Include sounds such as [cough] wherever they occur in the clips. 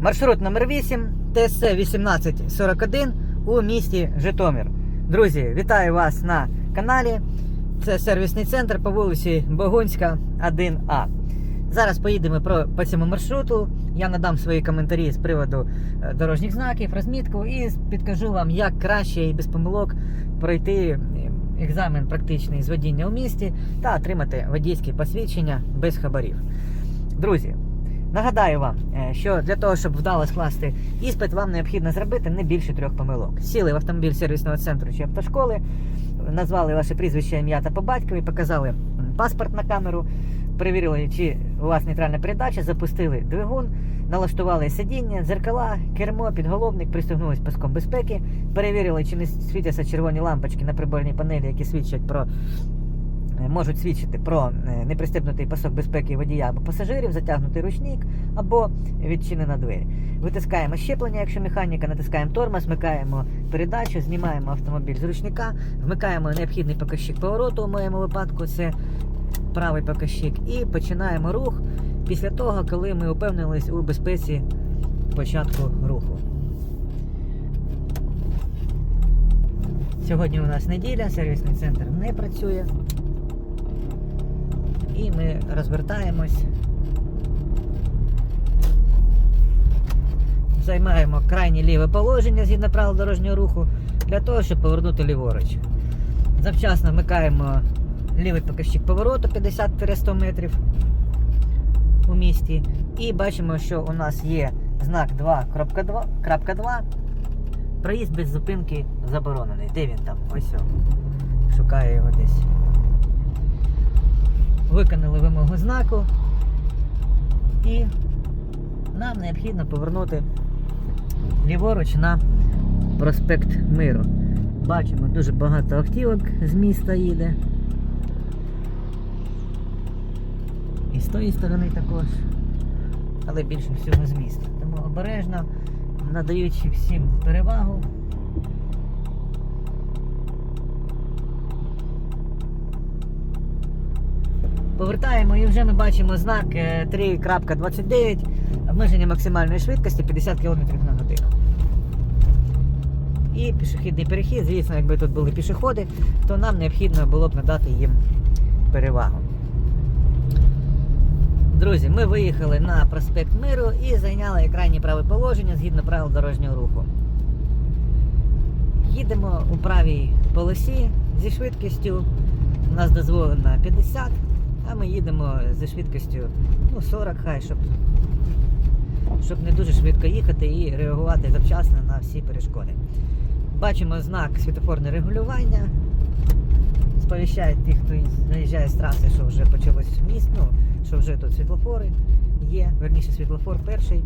Маршрут номер 8 ТСЦ 1841 у місті Житомир. Друзі, вітаю вас на каналі. Це сервісний центр по вулиці Богунська, 1А. Зараз поїдемо про, по цьому маршруту. Я надам свої коментарі з приводу е, дорожніх знаків, розмітку і підкажу вам, як краще і без помилок пройти е, екзамен практичний з водіння у місті та отримати водійське посвідчення без хабарів. Друзі, нагадаю вам, е, що для того, щоб вдало скласти іспит, вам необхідно зробити не більше трьох помилок. Сіли в автомобіль сервісного центру чи автошколи, назвали ваше прізвище, ім'я та по батькові, показали паспорт на камеру, перевірили, чи у вас нейтральна передача, запустили двигун, налаштували сидіння, дзеркала, кермо, підголовник, пристегнулись паском безпеки, перевірили, чи не світяться червоні лампочки на приборній панелі, які свідчать про можуть свідчити про е, непристебнутий пасок безпеки водія або пасажирів, затягнутий ручник або відчинена двері. Витискаємо щеплення, якщо механіка, натискаємо тормоз, вмикаємо передачу, знімаємо автомобіль з ручника, вмикаємо необхідний показчик повороту, у моєму випадку це правий показчик, і починаємо рух після того, коли ми упевнились у безпеці початку руху. Сьогодні у нас неділя, сервісний центр не працює. І ми розвертаємось. Займаємо крайнє ліве положення згідно правил дорожнього руху для того, щоб повернути ліворуч. Завчасно вмикаємо лівий показчик повороту 50-100 метрів у місті. І бачимо, що у нас є знак 2.2. Проїзд без зупинки заборонений. Де він там? Ось. Шукаю його десь. Виконали вимогу знаку. І нам необхідно повернути ліворуч на проспект Миру. Бачимо дуже багато автівок з міста їде. І з тої сторони також. Але більше всього з міста. Тому обережно, надаючи всім перевагу. Повертаємо і вже ми бачимо знак е, 3.29, обмеження максимальної швидкості 50 км на годину. І пішохідний перехід, звісно, якби тут були пішоходи, то нам необхідно було б надати їм перевагу. Друзі, ми виїхали на проспект Миру і зайняли крайнє праве положення згідно правил дорожнього руху. Їдемо у правій полосі зі швидкістю. У нас дозволено 50, а ми їдемо зі швидкістю ну, 40 хай, щоб, щоб не дуже швидко їхати і реагувати завчасно на всі перешкоди. Бачимо знак світофорне регулювання. Сповіщають тих, хто заїжджає з траси, що вже почалось міст, ну, що вже тут світлофори є, верніше світлофор перший.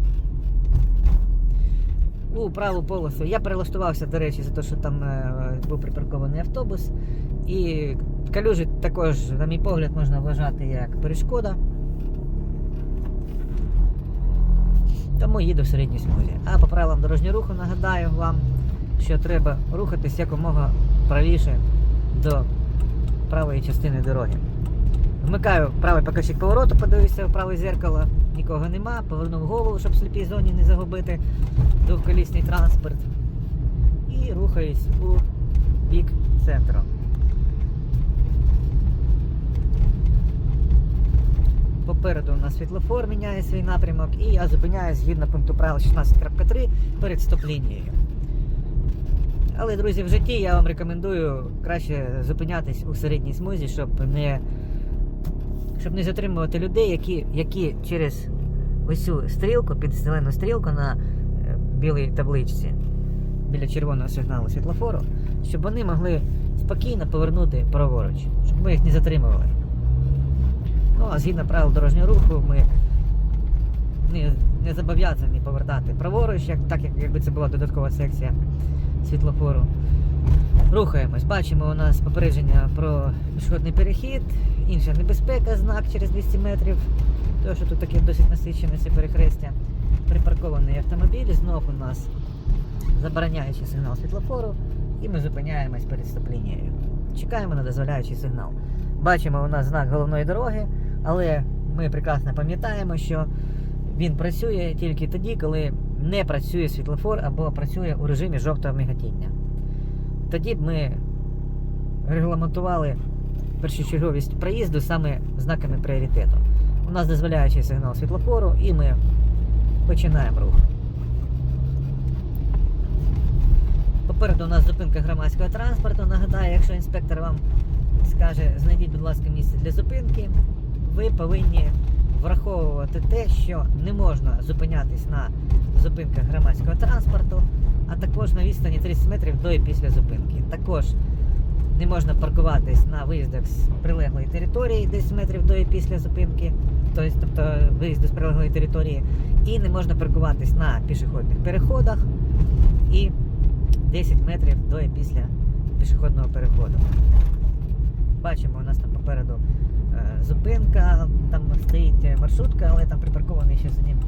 У праву полосу. Я перелаштувався, до речі, за те, що там е, був припаркований автобус. І калюжі також, на мій погляд, можна вважати як перешкода. Тому їду в середній смузі. А по правилам дорожнього руху нагадаю вам, що треба рухатись якомога правіше до правої частини дороги. Вмикаю правий показчик повороту, подивився в праве зеркало, нікого нема, повернув голову, щоб в сліпій зоні не загубити двохколісний транспорт. І рухаюсь у бік центру. Попереду у нас світлофор міняє свій напрямок, і я зупиняюсь згідно пункту правил 16.3 перед стоп-лінією. Але, друзі, в житті я вам рекомендую краще зупинятись у середній смузі, щоб не, щоб не затримувати людей, які, які через ось цю стрілку, під зелену стрілку на е, білій табличці біля червоного сигналу світлофору, щоб вони могли спокійно повернути праворуч, щоб ми їх не затримували. Ну, а згідно правил дорожнього руху, ми не, не зобов'язані повертати праворуч, як, так як якби це була додаткова секція світлофору. Рухаємось. Бачимо у нас попередження про пішохідний перехід, інша небезпека, знак через 200 метрів. Тому що тут таке досить насичене це перехрестя. Припаркований автомобіль, знов у нас забороняючий сигнал світлофору, і ми зупиняємось перед стоп-лінією. Чекаємо на дозволяючий сигнал. Бачимо у нас знак головної дороги, але ми прекрасно пам'ятаємо, що Він працює тільки тоді, коли не працює світлофор або працює у режимі жовтого миготіння. Тоді б ми регламентували першочерговість проїзду саме знаками пріоритету. У нас дозволяючий сигнал світлофору, і ми починаємо рух. Попереду у нас зупинка громадського транспорту. Нагадаю, якщо інспектор вам скаже, знайдіть, будь ласка, місце для зупинки, ви повинні враховувати те, що не можна зупинятись на зупинках громадського транспорту, а також на відстані 30 метрів до і після зупинки. Також не можна паркуватись на виїздах з прилеглої території 10 метрів до і після зупинки, тобто, виїзду з прилеглої території, і не можна паркуватись на пішохідних переходах і 10 метрів до і після пішохідного переходу. Бачимо, у нас там попереду зупинка, там стоїть маршрутка, але там припаркований ще за ним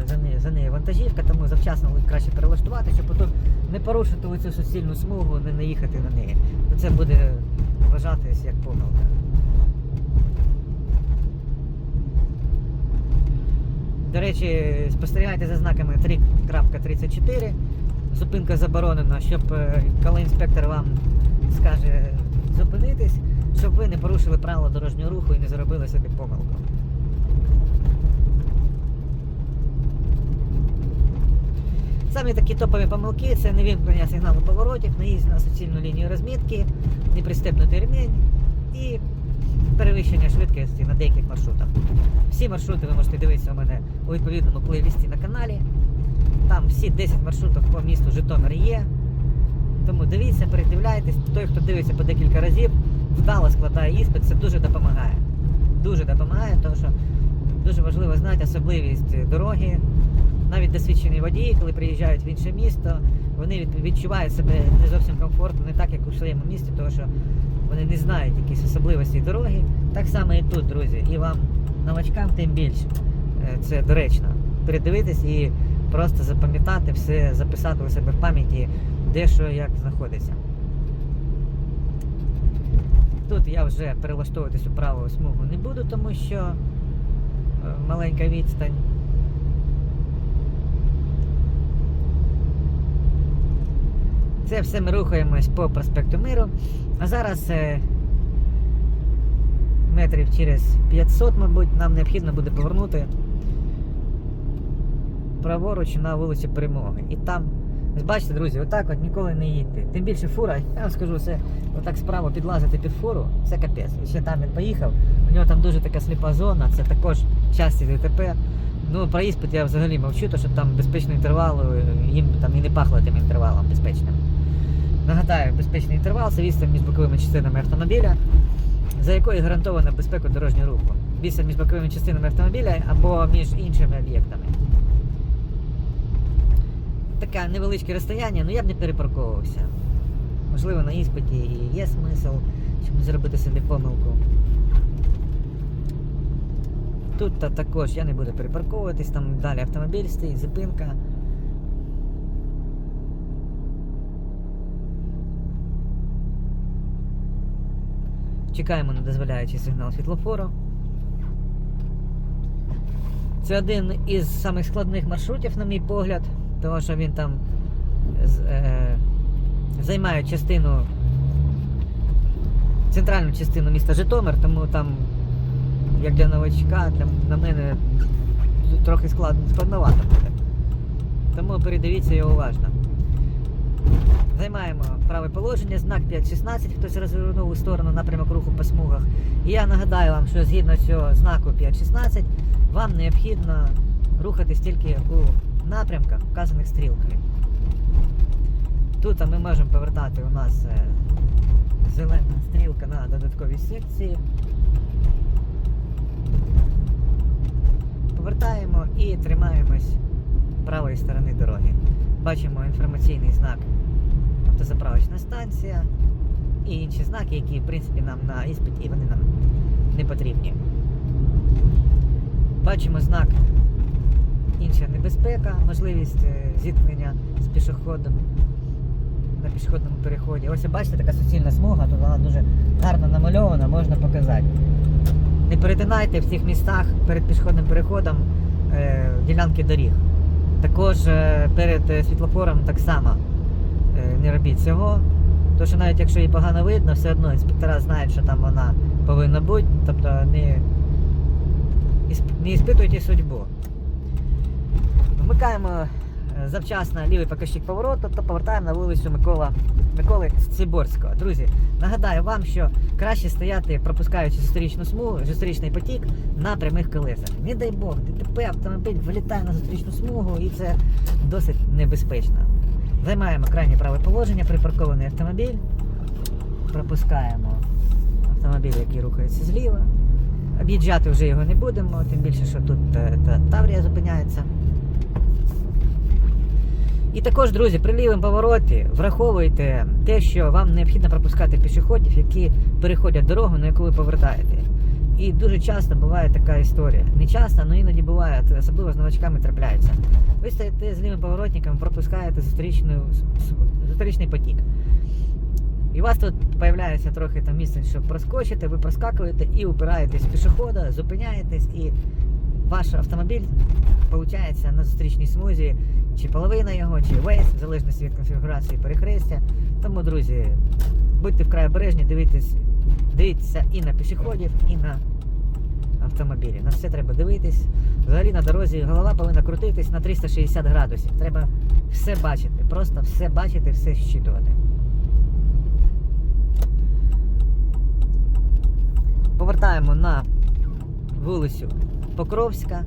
е, за нею, за нею вантажівка, тому завчасно краще перелаштувати, щоб потім не порушити цю суцільну смугу, не наїхати на неї. Це буде вважатись як помилка. До речі, спостерігайте за знаками 3.34. Зупинка заборонена, щоб е, коли інспектор вам скаже зупинитись, щоб ви не порушили правила дорожнього руху і не зробили собі помилку. Самі такі топові помилки це невімкнення сигналу поворотів, наїзд на суцільну лінію розмітки, непристебнутий ремінь і перевищення швидкості на деяких маршрутах. Всі маршрути ви можете дивитися у мене у відповідному плейлісті на каналі. Там всі 10 маршрутів по місту Житомир є. Тому дивіться, передивляйтесь. Той, хто дивиться по декілька разів, вдало складає іспит, це дуже допомагає. Дуже допомагає, тому що дуже важливо знати особливість дороги. Навіть досвідчені водії, коли приїжджають в інше місто, вони відчувають себе не зовсім комфортно, не так, як у своєму місті, тому що вони не знають якісь особливості дороги. Так само і тут, друзі. І вам, новачкам, тим більше. Е, Це доречно. Передивитись і просто запам'ятати все, записати у себе в пам'яті, де що як знаходиться. Тут я вже перелаштовуватись у праву смугу не буду, тому що е, маленька відстань. Це все ми рухаємось по проспекту Миру. А зараз е, метрів через 500, мабуть, нам необхідно буде повернути праворуч на вулицю Перемоги. І там, бачите, друзі, отак от ніколи не їдьте. Тим більше фура, [laughs] я вам скажу, це отак справа підлазити під фуру, це капець. Ще там він поїхав, у нього там дуже така сліпа зона, це також часті ДТП. Ну, про іспит я взагалі мовчу, то що там безпечний інтервал, е, їм там і не пахло тим інтервалом безпечним. Нагадаю, безпечний інтервал це відстань між боковими частинами автомобіля, за якою гарантована безпека дорожнього руху. Відстань між боковими частинами автомобіля або між іншими об'єктами. Таке невеличке розстояння, ну я б не перепарковувався. Можливо, на іспиті і є смисл, щоб зробити собі помилку. Тут та також я не буду перепарковуватись, там далі автомобіль стоїть, зупинка. Чекаємо на дозволяючий сигнал світлофору. Це один із самих складних маршрутів, на мій погляд, тому що він там е, займає частину, центральну частину міста Житомир, тому там, як для новачка, для, на мене трохи склад, складновато буде. Тому передивіться його уважно. Займаємо праве положення, знак 5.16, хтось розвернув у сторону напрямок руху по смугах. І я нагадаю вам, що згідно цього знаку 5.16 вам необхідно рухатись тільки у напрямках, вказаних стрілкою. Тут ми можемо повертати у нас е, зелена стрілка на додатковій секції. Повертаємо і тримаємось правої сторони дороги. Бачимо інформаційний знак автозаправочна станція і інші знаки, які в принципі нам на іспиті вони нам не потрібні. Бачимо знак інша небезпека, можливість е, зіткнення з пішоходом на пішохідному переході. Ось бачите, така суцільна смуга, тут вона дуже гарно намальована, можна показати. Не перетинайте в цих містах перед пішохідним переходом е, ділянки доріг. Також е, перед е, світлофором так само не робіть цього. Тому що навіть якщо її погано видно, все одно інспектора знають, що там вона повинна бути. Тобто не, не іспитуйте судьбу. Вмикаємо е, завчасно лівий показчик повороту, то повертаємо на вулицю Микола, Миколи Циборського. Друзі, нагадаю вам, що краще стояти, пропускаючи зустрічну смугу, зустрічний потік на прямих колесах. Не дай Бог, ДТП автомобіль вилітає на зустрічну смугу і це досить небезпечно. Займаємо крайнє праве положення, припаркований автомобіль. Пропускаємо автомобіль, який рухається зліва. Об'їжджати вже його не будемо, тим більше, що тут е, та, Таврія зупиняється. І також, друзі, при лівому повороті враховуйте те, що вам необхідно пропускати пішоходів, які переходять дорогу, на яку ви повертаєте. І дуже часто буває така історія. Не часто, але іноді буває, особливо з новачками трапляється. Ви стоїте з лівим поворотником, пропускаєте зустрічний потік. І у вас тут з'являється трохи там місце, щоб проскочити, ви проскакуєте і упираєтесь в пішохода, зупиняєтесь, і ваш автомобіль виходить на зустрічній смузі, чи половина його, чи весь, в залежності від конфігурації перехрестя. Тому, друзі, будьте вкрай обережні, дивіться, дивіться і на пішоходів, і на автомобілі. На все треба дивитись. Взагалі на дорозі голова повинна крутитись на 360 градусів. Треба все бачити, просто все бачити, все щитувати. Повертаємо на вулицю Покровська.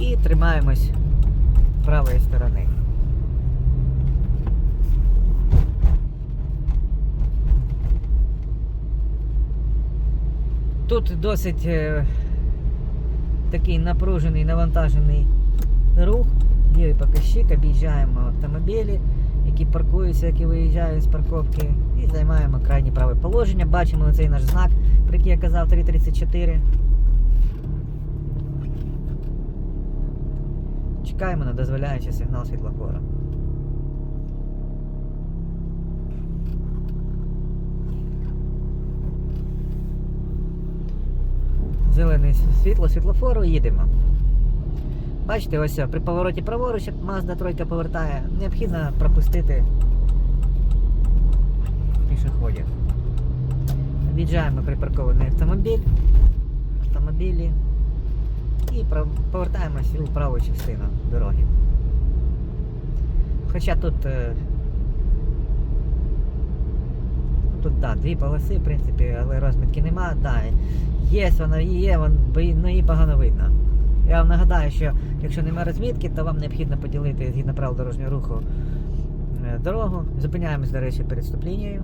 І тримаємось правої сторони. Тут досить е, такий напружений, навантажений рух. Лівий показчик, об'їжджаємо автомобілі, які паркуються, які виїжджають з парковки, і займаємо крайнє праве положення. Бачимо цей наш знак, про який я казав 334. Чекаємо на дозволяючий сигнал світлофора. Зелене світло світлофору їдемо. Бачите, ось при повороті праворуч, Mazda тройка повертає, необхідно пропустити пішоходів. Від'їжджаємо припаркований автомобіль, автомобілі і повертаємось у праву частину дороги. Хоча тут, е, тут да, дві полоси, в принципі, але розмітки нема. Да, є вона є, вон, бо ну, її погано видно. Я вам нагадаю, що якщо немає розмітки, то вам необхідно поділити згідно правил дорожнього руху е, дорогу. Зупиняємось, до речі, перед стоп-лінією.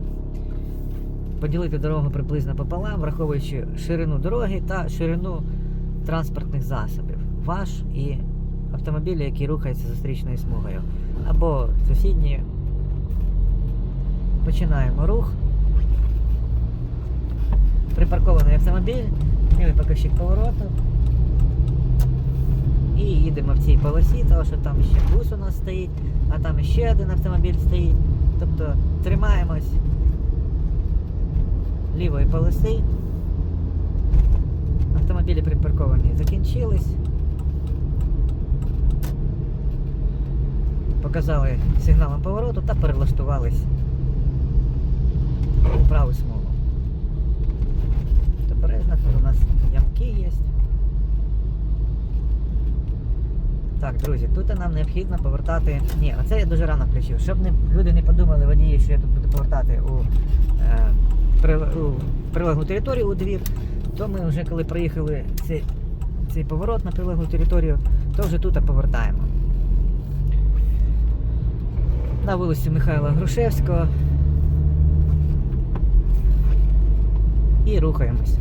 Поділити дорогу приблизно пополам, враховуючи ширину дороги та ширину транспортних засобів. Ваш і автомобілі, які рухаються зустрічною смугою. Або сусідньою. Починаємо рух. Припаркований автомобіль, показчик повороту. І їдемо в цій полосі, тому що там ще бус у нас стоїть, а там ще один автомобіль стоїть. Тобто тримаємось лівої полоси. Автомобілі припарковані закінчились. Показали сигналом повороту та перелаштувались у праву смугу. Обережно, тут у нас ямки є. Так, друзі, тут нам необхідно повертати. Ні, оце я дуже рано включив. Щоб не, люди не подумали водії, що я тут буду повертати у, е, при, у прилеглу територію у двір, то ми вже коли проїхали цей, цей поворот на прилеглу територію, то вже тут повертаємо. На вулицю Михайла Грушевського. І рухаємось.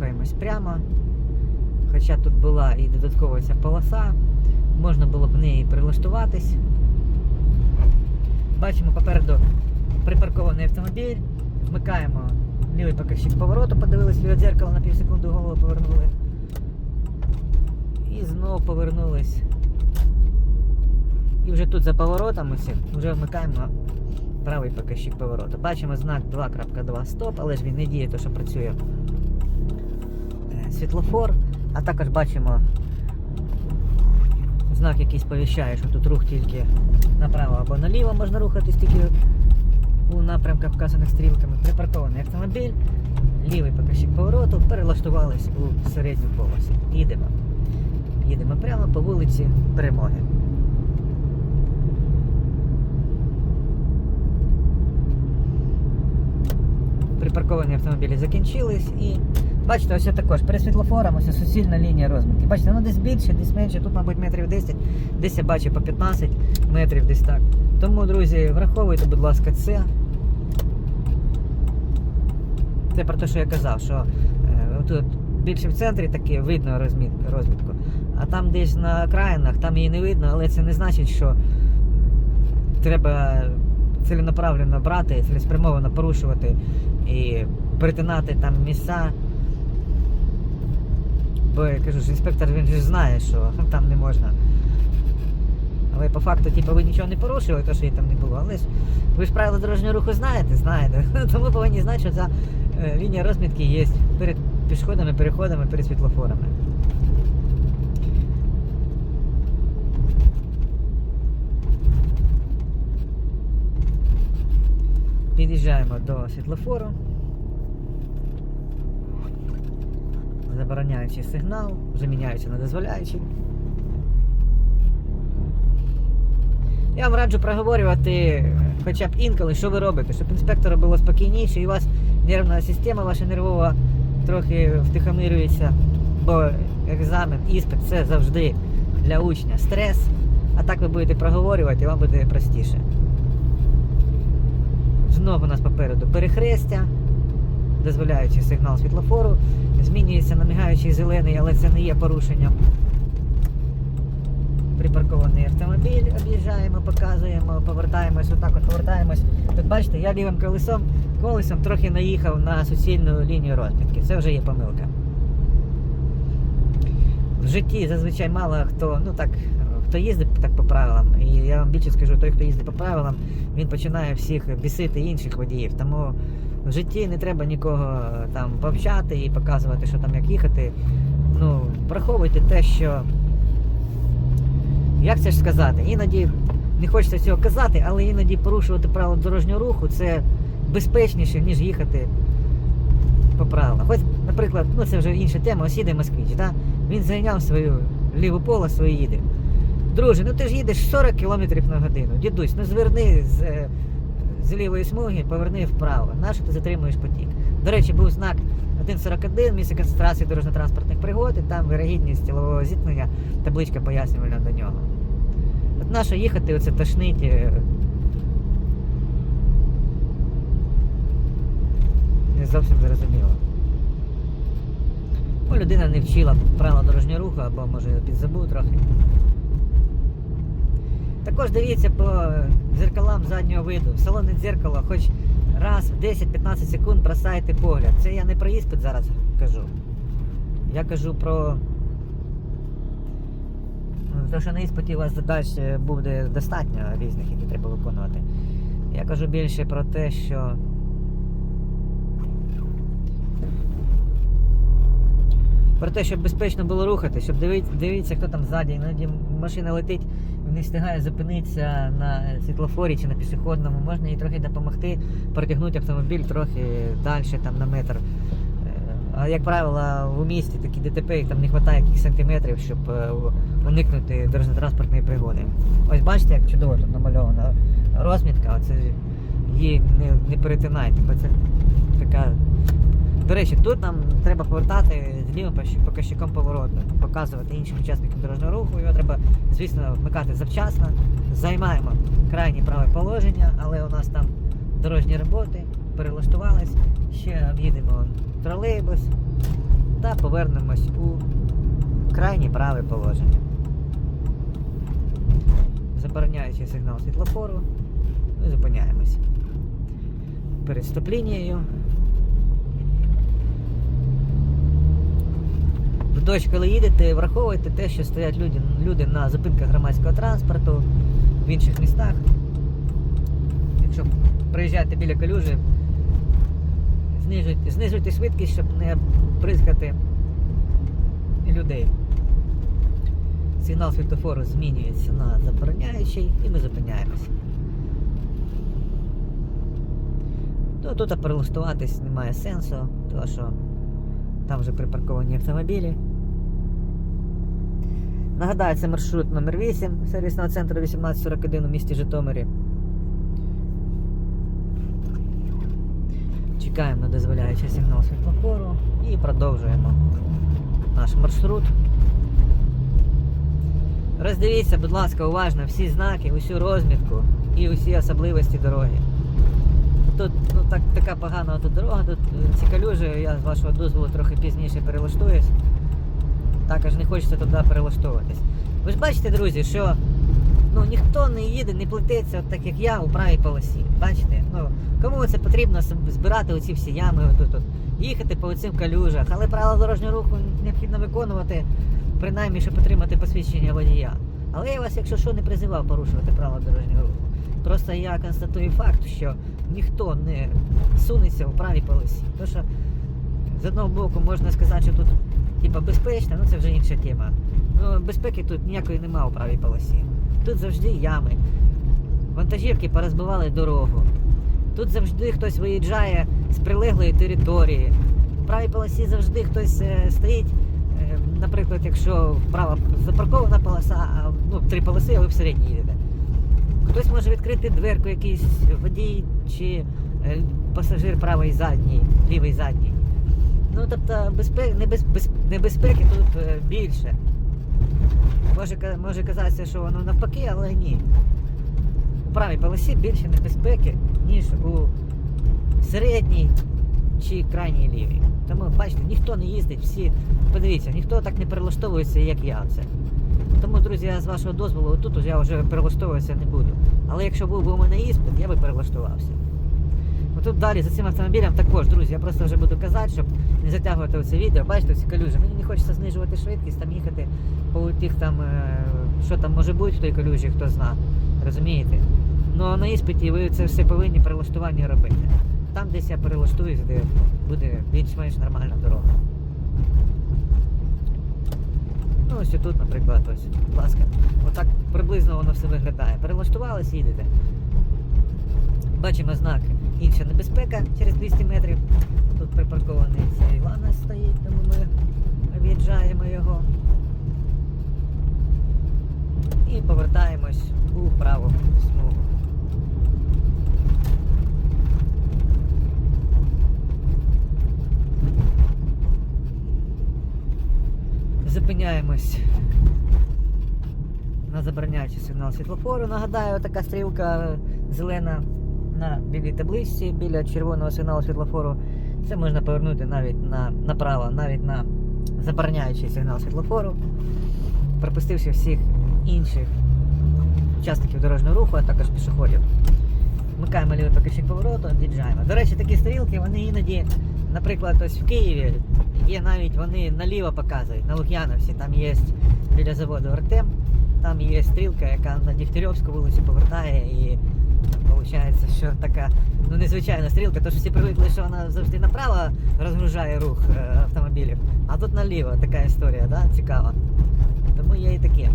Рухаємось прямо. Хоча тут була і додаткова ця полоса, можна було б в неї прилаштуватись. Бачимо попереду припаркований автомобіль, вмикаємо лівий показчик повороту, подивились від дзеркала на півсекунди голову повернули. І знову повернулись. І вже тут за поворотом усім вже вмикаємо правий показчик повороту. Бачимо знак 2.2 стоп, але ж він не діє, то що працює світлофор, а також бачимо знак який сповіщає, що тут рух тільки направо або наліво можна рухатись тільки у напрямках вказаних стрілками. Припаркований автомобіль, лівий показчик повороту, перелаштувались у середню полосі. Їдемо. Їдемо прямо по вулиці Перемоги. Припарковані автомобілі закінчились і бачите, ось також перед світлофором ось суцільна лінія розмітки. Бачите, ну десь більше, десь менше, тут, мабуть, метрів 10, десь я бачу по 15 метрів десь так. Тому, друзі, враховуйте, будь ласка, це. Це про те, що я казав, що е, тут більше в центрі таке видно розміт, розмітку, а там десь на окраїнах, там її не видно, але це не значить, що треба ціленаправленно брати, цілеспрямовано порушувати і перетинати там місця. Бо я кажу, що інспектор він же знає, що там не можна. Але по факту, типу, ви нічого не порушили, то що її там не було. Але ж ви ж правила дорожнього руху знаєте, знаєте. [laughs] Тому повинні знати, що ця е, лінія розмітки є перед пішохідними переходами, перед світлофорами. Під'їжджаємо до світлофору. Забороняючий сигнал, вже міняючи на дозволяючий. Я вам раджу проговорювати хоча б інколи, що ви робите, щоб інспектору було спокійніше і у вас нервна система ваша нервова трохи втихомирюється, бо екзамен, іспит це завжди для учня стрес, а так ви будете проговорювати і вам буде простіше. Знову у нас попереду перехрестя, дозволяючи сигнал світлофору, змінюється на мігаючий зелений, але це не є порушенням. Припаркований автомобіль, об'їжджаємо, показуємо, повертаємось, отак от повертаємось. Тут бачите, я лівим колесом, колесом трохи наїхав на суцільну лінію розмітки. Це вже є помилка. В житті зазвичай мало хто, ну так, хто їздить так по правилам, і я вам більше скажу, той, хто їздить по правилам, він починає всіх бісити інших водіїв. Тому в житті не треба нікого е, там повчати і показувати, що там як їхати. Ну, враховуйте те, що. Як це ж сказати? Іноді не хочеться цього казати, але іноді порушувати правила дорожнього руху це безпечніше, ніж їхати по правилам. Хоч, наприклад, ну це вже інша тема, ось їде москвич, да? він зайняв свою ліву полосу і їде. Друже, ну ти ж їдеш 40 км на годину. Дідусь, ну зверни з, е, з лівої смуги, поверни вправо. Нащо ти затримуєш потік? До речі, був знак 1.41, місце концентрації дорожньо-транспортних пригод, і там вирогідність тілового зіткнення, табличка пояснювальна до нього. От нащо їхати, оце тошнить. е, Не зовсім зрозуміло. Бо людина не вчила правила дорожнього руху, або може підзабув трохи. Також дивіться по дзеркалам заднього виду. В салонне дзеркало хоч раз в 10-15 секунд бросайте погляд. Це я не про іспит зараз кажу. Я кажу про. ну, Те, що на іспиті у вас задач буде достатньо різних, які треба виконувати. Я кажу більше про те, що. Про те, щоб безпечно було рухати, щоб дивіться, хто там ззаді. Іноді машина летить, не встигає зупинитися на світлофорі чи на пішохідному. Можна їй трохи допомогти, протягнути автомобіль трохи далі, там на метр. Е, А як правило, у місті такі ДТП, їх там не вистачає якихось сантиметрів, щоб е, уникнути дорожньо-транспортної пригоди. Ось бачите, як чудово тут намальована розмітка, оце її не, не перетинайте, бо це така до речі, тут нам треба повертати з лівим показчиком повороту, показувати іншим учасникам дорожнього руху. Його треба, звісно, вмикати завчасно. Займаємо крайнє праве положення, але у нас там дорожні роботи, перелаштувались. Ще об'їдемо тролейбус та повернемось у крайнє праве положення. Забороняючи сигнал світлофору, ми зупиняємось. Перед стоп-лінією Дощ, коли їдете, враховуйте те, що стоять люди, люди на зупинках громадського транспорту, в інших містах. Якщо приїжджаєте біля калюжі, знижуйте, знижуйте швидкість, щоб не бризкати людей. Сигнал світофору змінюється на забороняючий і ми зупиняємося. То тут перелаштуватись немає сенсу, тому що там вже припарковані автомобілі. Нагадаю, це маршрут номер 8 сервісного центру 1841 у місті Житомирі. Чекаємо на дозволяючий сигнал світлофору і продовжуємо наш маршрут. Роздивіться, будь ласка, уважно всі знаки, усю розмітку і усі особливості дороги. Тут ну, так, така погана дорога, тут е, ці калюжі, я з вашого дозволу трохи пізніше перелаштуюсь. Також не хочеться туди перелаштовуватись. Ви ж бачите, друзі, що ну, ніхто не їде, не плететься, так як я, у правій полосі. Бачите? Ну, кому це потрібно збирати оці всі ями, отут, от, їхати по цим калюжах, але правила дорожнього руху необхідно виконувати, принаймні, щоб отримати посвідчення водія. Але я вас, якщо що, не призивав порушувати правила дорожнього руху. Просто я констатую факт, що ніхто не сунеться у правій полосі. Тому що з одного боку можна сказати, що тут типа безпечно, ну це вже інша тема. Ну, безпеки тут ніякої нема у правій полосі. Тут завжди ями. Вантажівки порозбивали дорогу. Тут завжди хтось виїжджає з прилеглої території. У правій полосі завжди хтось е, стоїть. е, Наприклад, якщо вправо запаркована полоса, а ну, три полоси, а ви в середній їдете. Хтось може відкрити дверку, якийсь водій чи е, пасажир правий задній, лівий задній. Ну, тобто безпе... небез... без... небезпеки тут е, більше. Може, може казатися, що воно навпаки, але ні. У правій полосі більше небезпеки, ніж у середній чи крайній лівій. Тому, бачите, ніхто не їздить, всі, подивіться, ніхто так не перелаштовується, як я це. Тому, друзі, я з вашого дозволу, тут я вже перелаштовуватися не буду. Але якщо був би у мене іспит, я би перелаштувався. Тут далі за цим автомобілем також, друзі, я просто вже буду казати, щоб не затягувати це відео. Бачите, ці калюжі. Мені не хочеться знижувати швидкість, там їхати по тих там, е, що там може бути в той калюжі, хто зна. Розумієте? Ну а на іспиті ви це все повинні перелаштування робити. Там десь я перелаштуюсь, де буде більш-менш нормальна дорога. Ну, ось тут, наприклад, ось, будь ласка. Отак приблизно воно все виглядає. Перелаштувались, їдете. Бачимо знак інша небезпека через 200 метрів. Тут припаркований цей лана стоїть, тому ми об'їжджаємо його. І повертаємось у праву смугу. Зупиняємось на забороняючий сигнал світлофору. Нагадаю, така стрілка зелена на білій табличці біля червоного сигналу світлофору. Це можна повернути навіть на, направо, навіть на забороняючий сигнал світлофору, пропустивши всіх інших учасників дорожнього руху, а також пішоходів. Вмикаємо лівий покажчик повороту, від'їжджаємо. До речі, такі стрілки, вони іноді, наприклад, ось в Києві є навіть вони наліво показують, на Лук'яновці, там є біля заводу Артем, там є стрілка, яка на Дігтярьовську вулицю повертає і що така ну незвичайна стрілка, що всі привикли, що вона завжди направо розгружає рух е, автомобілів, а тут наліво така історія, да? цікава. Тому є і таке.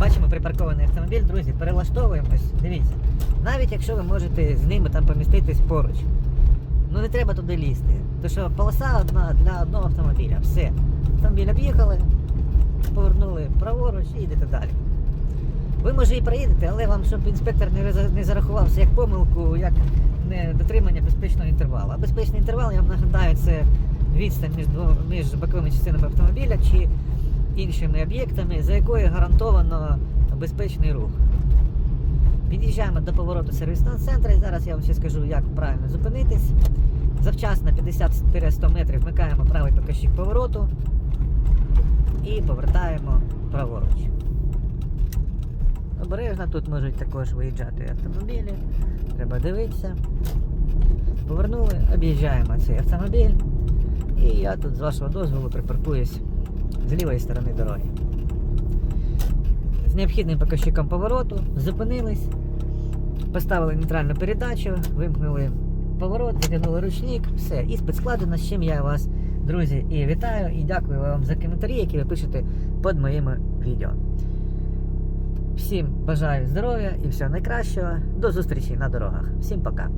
Бачимо припаркований автомобіль, друзі, перелаштовуємось. Дивіться. Навіть якщо ви можете з ними там поміститись поруч. Ну не треба туди лізти. Тому що полоса одна для одного автомобіля. Все. Автомобіль об'їхали, повернули праворуч і йдете далі. Ви може і проїдете, але вам, щоб інспектор не, зарахувався як помилку, як не дотримання безпечного інтервалу. А безпечний інтервал, я вам нагадаю, це відстань між, між боковими частинами автомобіля чи іншими об'єктами, за якою гарантовано безпечний рух. Під'їжджаємо до повороту сервісного центру і зараз я вам ще скажу, як правильно зупинитись. Завчасно 50-100 метрів вмикаємо правий покажчик повороту і повертаємо праворуч. Обережно тут можуть також виїжджати автомобілі. Треба дивитися. Повернули, об'їжджаємо цей автомобіль. І я тут з вашого дозволу припаркуюсь з лівої сторони дороги. з необхідним показчиком повороту, зупинились, поставили нейтральну передачу, вимкнули поворот, затягнули ручник, все. І спецскладено, з чим я вас, друзі, і вітаю, і дякую вам за коментарі, які ви пишете під моїми відео. Всім бажаю здоров'я і всього найкращого. До зустрічі на дорогах. Всім пока.